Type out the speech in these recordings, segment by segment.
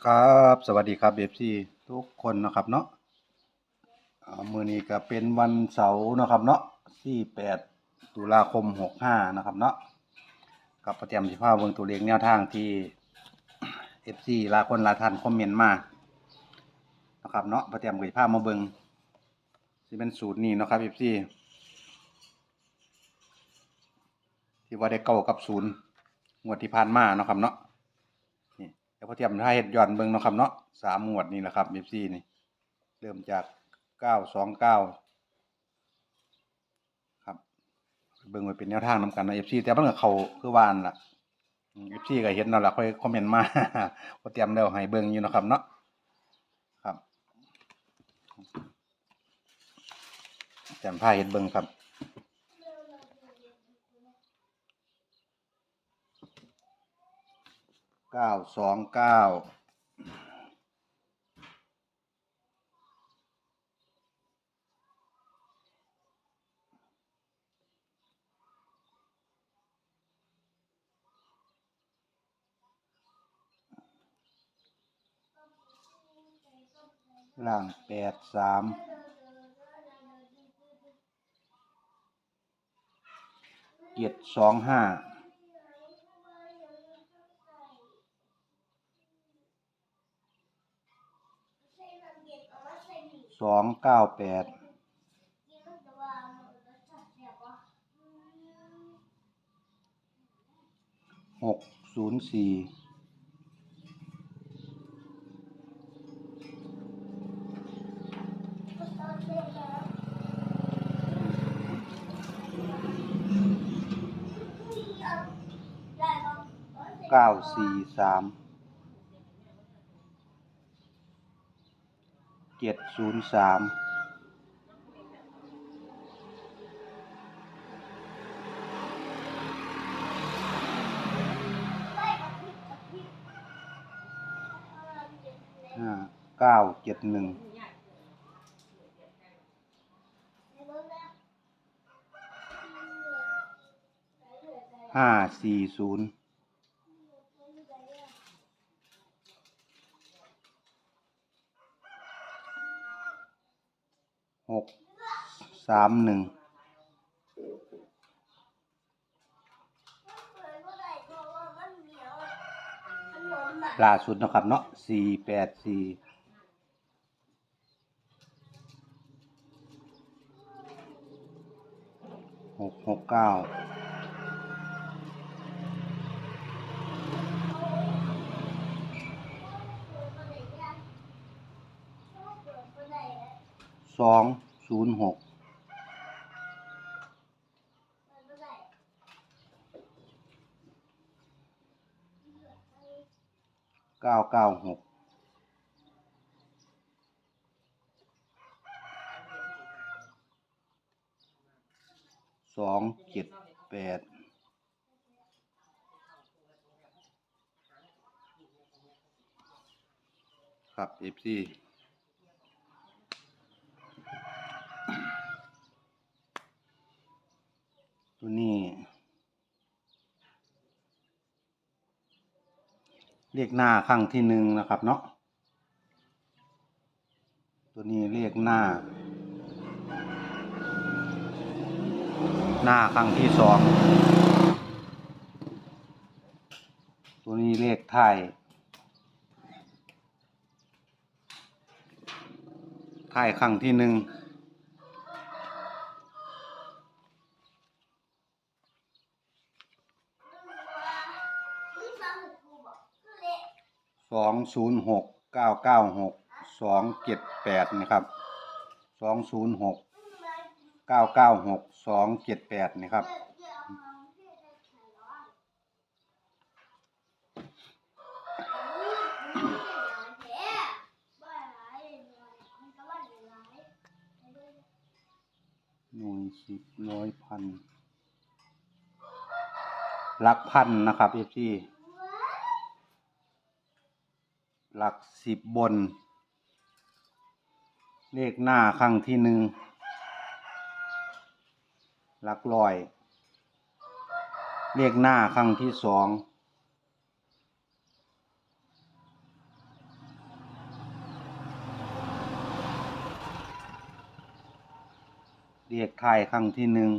ครับสวัสดีครับเอฟซีทุกคนนะครับเนาะมือนี้ก็เป็นวันเสาร์นะครับเนาะที่แปดตุลาคมหกห้านะครับเนาะกับประเตรียมสิภาพเบิ่งตัวเลขแนวทางที่เอฟซีลาคนลาทันคอมเมนต์มานะครับเนาะประเตรียมกับภาพมาเบิงที่เป็นสูตรนี้นะครับเอฟซีที่ว่าได้เก้ากับศูนย์งวดที่ผ่านมาเนาะครับเนาะ นี่พอเทียมถ้าเห็ดย้อนเบิ่งเนาะครับเนาะสามงวดนี่แหละครับเอฟซีนี่ เริ่มจากเก้าสองเก้าครับ เบิ่งไว้เป็นแนวทางนำกันนะเอฟซีแต่มันก็เขาคือวานล่ะเอฟซีก็เห็นนั่นล่ะค่อยคอมเมนต์มาพอเตรียมแล้วให้เบิ่งอยู่นะครับเนาะครับเตรียมผ้าเห็ดเบิ่งครับ เก้าสองเก้าล่างแปดสามเจ็ดสองห้า สองเก้าแปดหกศูนย์สี่เก้าสี่สาม เจ็ดศูนย์สามห้าเก้าเจ็ดหนึ่งห้าสี่ศูนย์หก สามหนึ่งล่าสุดนะครับเนาะสี่แปดสี่หกหกเก้าสองศูนย์หก เก้าเก้าหกสองเจ็ดแปดครับเอฟซีตัวนี้ เรียกหน้าครั้งที่หนึ่งนะครับเนาะตัวนี้เรียกหน้า หน้าครั้งที่สองตัวนี้เลขไทายไทายครั้งที่หนึ่ง สองศูนย์หกเก้าเก้าหกสองเจ็ดแปดนะครับสองศูนย์หกเก้าเก้าหกสองเจ็ดแปดนะครับหน่วยสิบร้อยพันหลักพันนะครับเอฟซี หลักสิบบน เลขหน้าข้างที่หนึ่งหลักลอย เลขหน้าข้างที่สองเรียกไทยครั้งที่หนึ่ง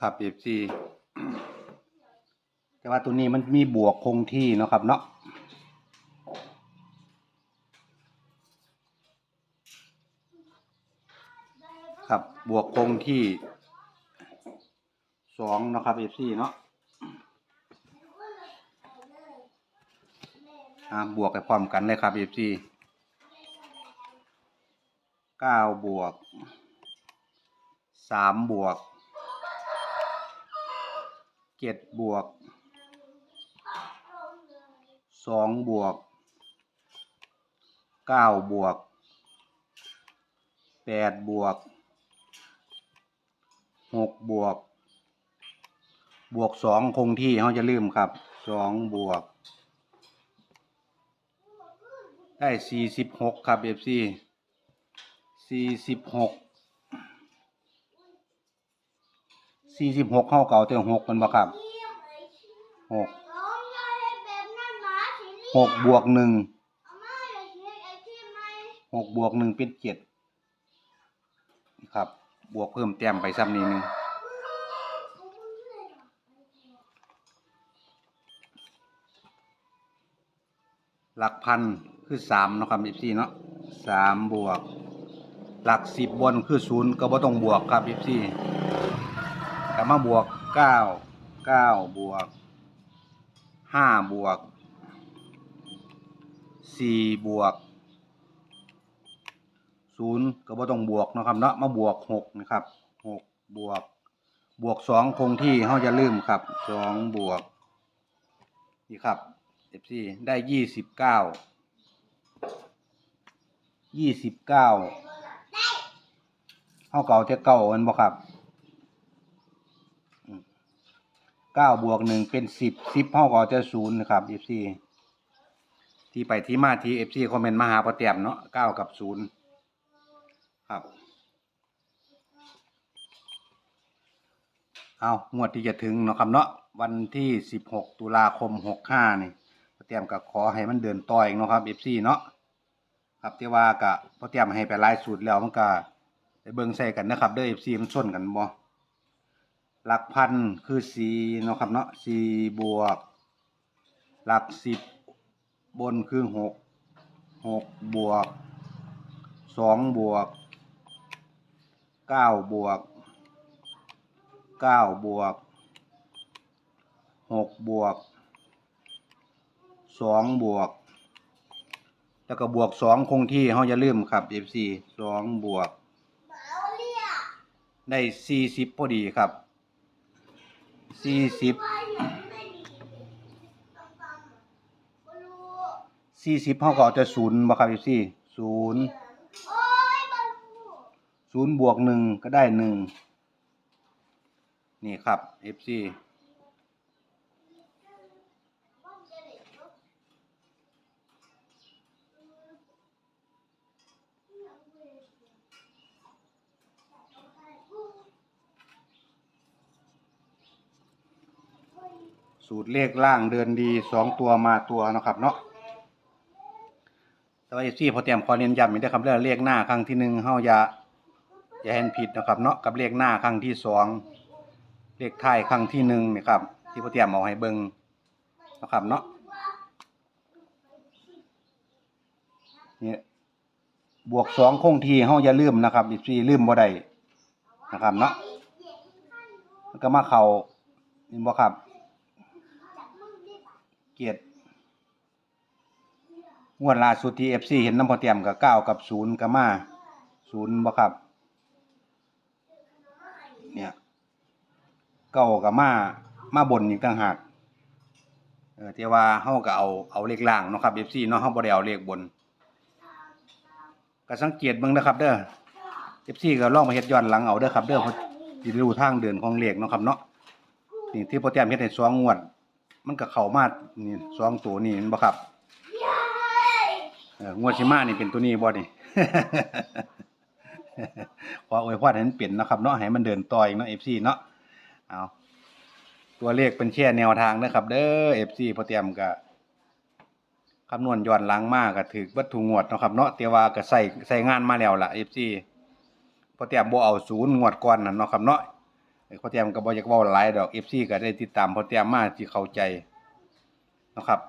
ครับ FC แต่ว่าตัวนี้มันมีบวกคงที่เนาะครับเนาะครับบวกคงที่สองเนาะครับ FC เนาะบวกไปพร้อมกันเลยครับ FC เก้าบวกสามบวก เจ็ดบวกสองบวกเก้าบวกแปดบวกหกบวก บวกสองคงที่เขาจะลืมครับสองบวก ได้สี่สิบหกครับเอฟซีสี่สิบหก สี่สิบหกเข้าเก่าแต่หกมันบ่ครับหกหกบวกหนึ่งหกบวกหนึ่งเป็นเจ็ดครับ บวกเพิ่มแต้มไปซ้ำนิดนึงหลักพันคือสามนะครับอีซี่เนาะสามบวก หลักสิบบนคือศูนย์ก็บ่ต้องบวกครับอีซี่ กลับมาบวกเก้าเก้าบวกห้าบวกสี่บวกศูนย์ก็บ่ต้องบวกนะครับเนาะมาบวกหกนะครับหกบวก บวกสองคงที่เขาจะลืมครับสองบวกนี่ครับเอฟซีได้ยี่สิบเก้ายี่สิบเก้าเขาเก่าจะเก่ามันบ่ครับ เก้าบวกหนึ่งเป็นสิบสิบเท่ากับจะศูนย์นะครับเอฟซีที่ไปที่มาที่เอฟซีคอมเมนต์มาหาประเตียมเนาะเก้ากับศูนย์ครับ เอางวดที่จะถึงเนาะครับเนาะวันที่สิบหกตุลาคมหกห้านี่ประเตียมกับขอให้มันเดินต่ออีกเนาะครับเอฟซีเนาะครับที่ว่ากะประเตียมให้ไปไล่สูตรแล้วมันก็ไปเบิ่งใส่กันนะครับเด้อเอฟซีมันชนกันบ่ หลักพันคือสี่เนาะครับเนาะสี่บวก หลักสิบบนคือหกหกบวกสองบวกเก้าบวกเก้าบวกหกบวกสองบวก แล้วก็บวกสองคงที่เขาจะลืมครับ FC สองบวก ได้สี่สิบพอดีครับ สี่สิบสี่สิบเท่ากับจะศูนย์บ่ครับพี่ศูนย์ศูนย์บวกหนึ่งก็ได้หนึ่งนี่ครับ FC สูตรเลขล่างเดินดีสองตัวมาตัวนะครับเนาะแต่ว่าเอฟซีพอเตรียมขอเน้นย้ำอีกได้ครับเรื่องเลขหน้าครั้งที่หนึ่งเฮาอย่าอย่าเห็นผิดนะครับเนาะกับเลขหน้าครั้งที่สองเลขท้ายครั้งที่หนึ่งนี่ครับ ที่พอเตรียมเอาให้เบิ่งนะครับเนาะเนี่ยบวกสองคงทีเฮาอย่าลืมนะครับอีซีลืมบ่ได้นะครับเนาะก็มาเข้าเห็นบ่ครับ เกียรติงวดล่าสุดที่เอฟซีเห็นน้ำพอเตียมกับเก้ากับศูนย์กับมาศูนย์บ่ครับ เนี่ยเก้ากับมามาบนอีกต่างหากเออที่ว่าเฮาก็เอาเอาเลขล่างเนาะครับเอฟซีเนาะเฮาบ่ได้เอาเลขบนก็สังเกตเบิ่งนะครับ เด้อเอฟซีก็ลองมาเฮ็ดย้อนหลังเอาเด้อครับ เด้อเพราะสิได้รู้ทางเดินของเลขเนาะครับเนาะนี่ที่พอแต้มเฮ็ดให้สองงวด มันก็เข้ามานี่สองตัวนี่เห็นบ่ครับเอองวดสิมานี่เป็นตัวนี้บ่นี่ ขออวยพรให้มันเป็นเนาะครับเนาะให้มันเดินต่ออีกเนาะ FC เนาะเอาตัวเลขเป็นแค่แนวทางนะครับ เด้อ FC พอแต้มก็คำนวณย้อนหลังมากก็ถูกเบัตถุงวดนะครับเนาะแต่ว่าก็ใส่ใส่งานมาแล้วล่ะ FC พอแต้มบ่เอาศูนย์งวดก่อนนั่นเนาะครับเนาะไอ้ พ่อแต้มก็บ่อยากเว้าหลายดอก FC ก็ได้ติดตามพ่อแต้มมาที่เข้าใจนะครับ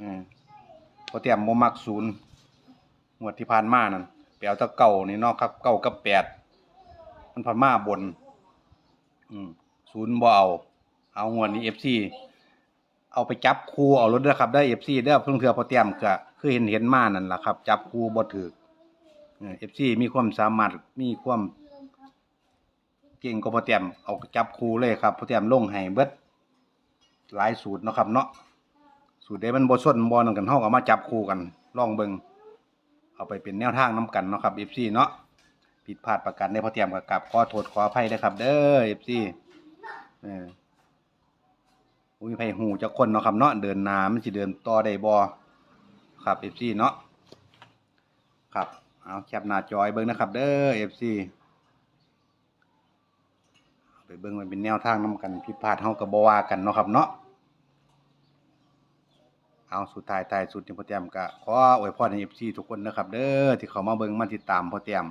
อืมพ่อแต้มบ่มักศูนย์งวดที่ผ่านมานั่นไปเอาตะเก่านี่เนาะครับเก้ากับแปดมันผ่านมาบน อืมศูนย์บ่เอาเอางวดนี้ FC เอาไปจับคูเอารถเด้อครับได้ FC เด้อเพิ่งเทื่อพอแต้มก็คือเห็นเห็นมานั่นแหละครับ จับคูบ่ถูกเออ FC มีความสามารถมีความ เก่งก็พอเตรียมเอาจับคูเลยครับพอเตรียมลงให้เบิดหลายสูตรเนาะครับเนาะสูตรใดมันบ่ส้นบ่นั่นกันเฮาก็มาจับคู่กันลองเบิงเอาไปเป็นแนวทางนํกันเนาะครับ FC เนาะผิดพลาดประการใดพอเตรียมก็กราบขอโทษขออภัยด้วยครับ เด้อ FC เอออุ้ยไผหูจักคนเนาะครับเนาะเดินน้ามันสิเดินต่อได้บ่ครับ FC เนาะครับเอาแคปหน้าจอยเบิ่งนะครับ เด้อ FC เบิ่งมันเป็นแนวทางนํกันผิพาดเฮาก็บ่ว่ากันเนาะครับเนาะเอาสุดท้ายท้ายสุดที่พ่อแต้มก็ขออวยพรให้ FC ทุกคนนะครับ เด้อที่เขามาเบิ่งมาติดตามพ่อแต้ม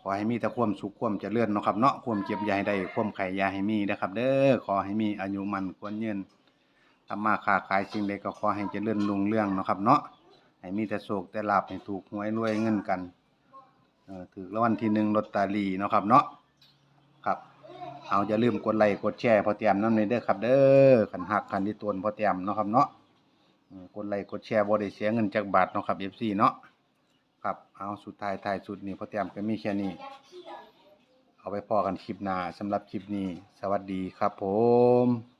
ขอให้มีแต่ความสุขความเจริญเนาะครับเนาะความเจ็บยาให้ได้ความไข้อย่าให้มีนะครับ เด้อขอให้มีอายุมันควรยืนทำมาค้าขายสิ่งใดก็ขอให้เจริญรุ่งเรืองเนาะครับเนาะให้มีแต่โชคแต่ลาภให้ถูกหวยรวยเงินกัน เออถือรางวัลที่หนึ่งลอตเตอรี่เนาะครับเนาะครับเอาอย่าลืมกดไลค์กดแชร์พอเตรียมน้ำในเด้อครับ เด้อขันหักขันที่ตวนพอเตรียมเนาะครับเนาะกดไลค์กดแชร์บ่ได้เสียเงินจากบาทเนาะครับ FC เนาะครับเอาสุดท้ายท้ายสุดนี่พอเตรียมก็มีแค่นี้ เอาไปพอกันคลิปหน้าสำหรับคลิปนี้ สวัสดีครับผม